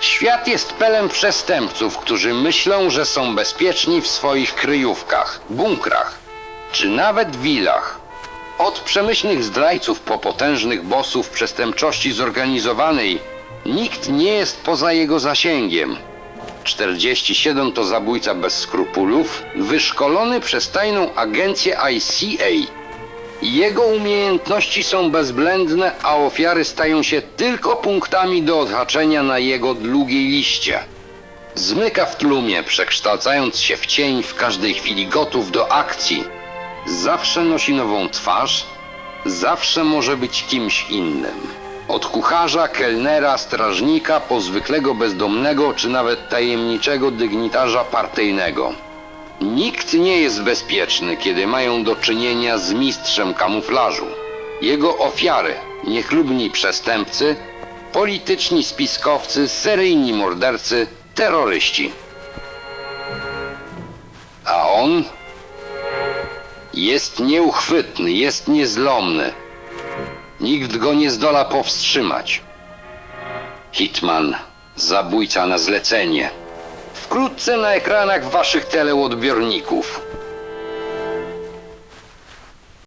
Świat jest pełen przestępców, którzy myślą, że są bezpieczni w swoich kryjówkach, bunkrach, czy nawet willach. Od przemyślnych zdrajców po potężnych bossów przestępczości zorganizowanej, nikt nie jest poza jego zasięgiem. 47 to zabójca bez skrupulów, wyszkolony przez tajną agencję ICA. Jego umiejętności są bezwzględne, a ofiary stają się tylko punktami do odhaczenia na jego długiej liście. Zmyka w tłumie, przekształcając się w cień w każdej chwili gotów do akcji. Zawsze nosi nową twarz, zawsze może być kimś innym. Od kucharza, kelnera, strażnika, po zwykłego bezdomnego, czy nawet tajemniczego dygnitarza partyjnego. Nikt nie jest bezpieczny, kiedy mają do czynienia z mistrzem kamuflażu. Jego ofiary, niechlubni przestępcy, polityczni spiskowcy, seryjni mordercy, terroryści. A on jest nieuchwytny, jest niezlomny. Nikt go nie zdola powstrzymać. Hitman, zabójca na zlecenie. Wkrótce na ekranach waszych teleodbiorników.